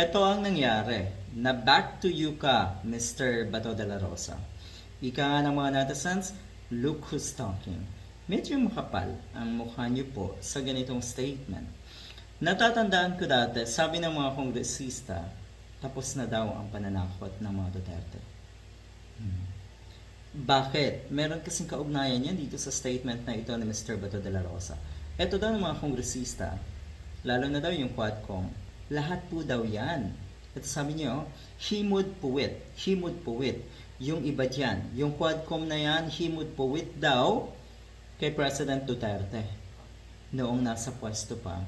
Ito ang nangyari, na back to you ka, Mr. Bato de la Rosa. Ika nga ng mga netizens, look who's talking. Medyo makapal ang mukha niyo po sa ganitong statement. Natatandaan ko dati, sabi ng mga kongresista, tapos na daw ang pananakot ng mga Duterte. Hmm. Bakit? Meron kasing kaugnayan yan dito sa statement na ito ni Mr. Bato de la Rosa. Ito daw ng mga kongresista, lalo na daw yung Quadcom, lahat po daw yan. Ito sabi niyo, himod puwit, himod puwit. Yung iba dyan, yung Quadcom na yan, himod puwit daw kay President Duterte noong nasa pwesto pa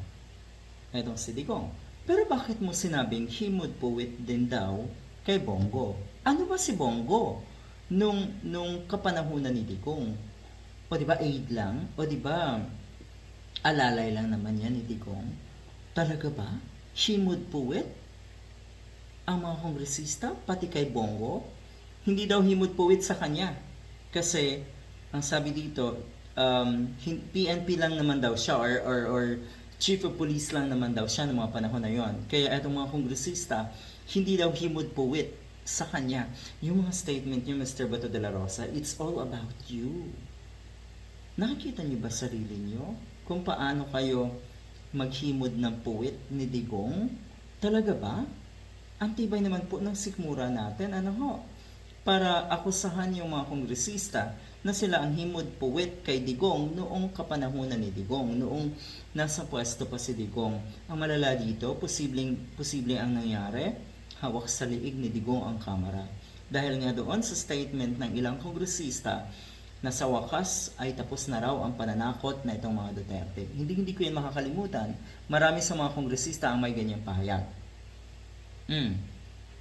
etong si Digong. Pero bakit mo sinabing himod puwit din daw kay Bongo? Ano ba si Bongo nung, nung kapanahunan ni Digong? O di ba aid lang? O di ba alalay lang naman yan ni Digong? Talaga ba? Himod puwit? Ang mga kongresista, pati kay Bongo? Hindi daw himod puwit sa kanya. Kasi, ang sabi dito, um, PNP lang naman daw siya or, or, or chief of police lang naman daw siya ng mga panahon na yon. Kaya itong mga kongresista, hindi daw himod puwit sa kanya. Yung mga statement niyo, Mr. Bato de la Rosa, it's all about you. Nakikita niyo ba sarili niyo? Kung paano kayo maghimod ng puwit ni Digong? Talaga ba? Ang tibay naman po ng sikmura natin, ano ho? Para akusahan yung mga kongresista na sila ang himod puwit kay Digong noong kapanahunan ni Digong, noong nasa pwesto pa si Digong. Ang malala dito, posibleng, posibleng ang nangyari, hawak sa liig ni Digong ang kamera. Dahil nga doon sa statement ng ilang kongresista na sa wakas ay tapos na raw ang pananakot na itong mga Duterte. Hindi hindi ko yan makakalimutan. Marami sa mga kongresista ang may ganyang pahayag. Mm.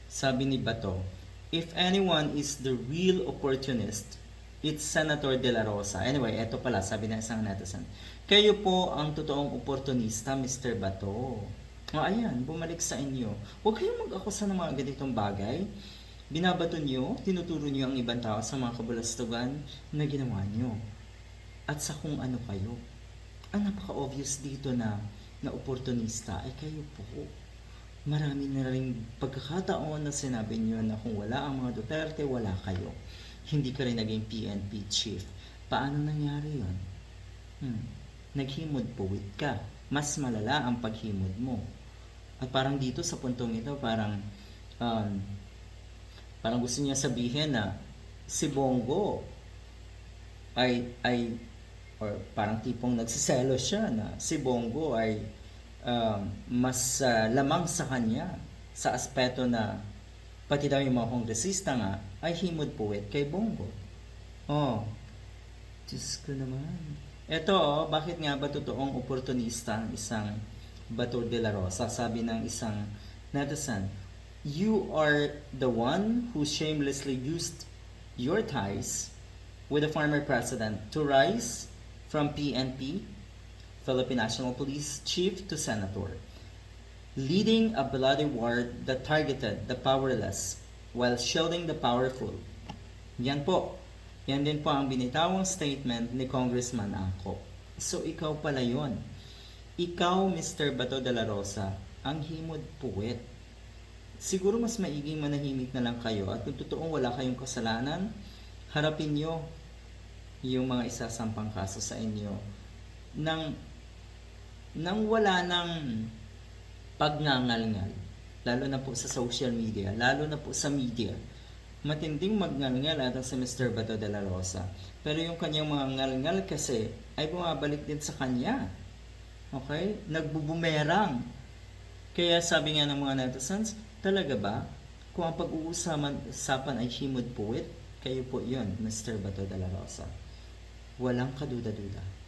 Sabi ni Bato, if anyone is the real opportunist, it's Senator De La Rosa. Anyway, eto pala, sabi ng isang netizen. Kayo po ang totoong oportunista, Mr. Bato. O ayan, bumalik sa inyo. Huwag kayong mag-akusa ng mga ganitong bagay. Binabato nyo, tinuturo nyo ang ibang tao sa mga kabulastugan na ginawa nyo. At sa kung ano kayo. Ang napaka-obvious dito na na oportunista ay kayo po. Marami na rin pagkakataon na sinabi nyo na kung wala ang mga Duterte, wala kayo. Hindi ka rin naging PNP chief. Paano nangyari yon? Hmm. Naghimod puwit ka. Mas malala ang paghimod mo. At parang dito sa puntong ito, parang um, parang gusto niya sabihin na si Bongo ay ay or parang tipong nagsiselo siya na si Bongo ay um, mas ah, lamang sa kanya sa aspeto na pati daw yung mga kongresista nga ay himod puwet kay Bongo. Oh, Diyos ko naman. Ito, oh, bakit nga ba totoong oportunista ang isang Bato de la Rosa? Sabi ng isang netizen, You are the one who shamelessly used your ties with the former president to rise from PNP, Philippine National Police Chief to Senator, leading a bloody war that targeted the powerless while shielding the powerful. Yan po. Yan din po ang binitawang statement ni Congressman Angko. So ikaw pala yon. Ikaw, Mr. Bato de la Rosa, ang himod puwet. Siguro mas maiging manahimik na lang kayo at kung totoong wala kayong kasalanan, harapin nyo yung mga isasampang kaso sa inyo nang nang wala ng pagngangalngal lalo na po sa social media lalo na po sa media. Matinding magngalngal atang si Mr. Bato de la Rosa. Pero yung kanyang mga ngalngal kasi ay bumabalik din sa kanya. Okay? Nagbubumerang. Kaya sabi nga ng mga netizens talaga ba kung ang pag-uusapan ay himod puwit kayo po yon Mr. Bato de la Rosa walang kaduda-duda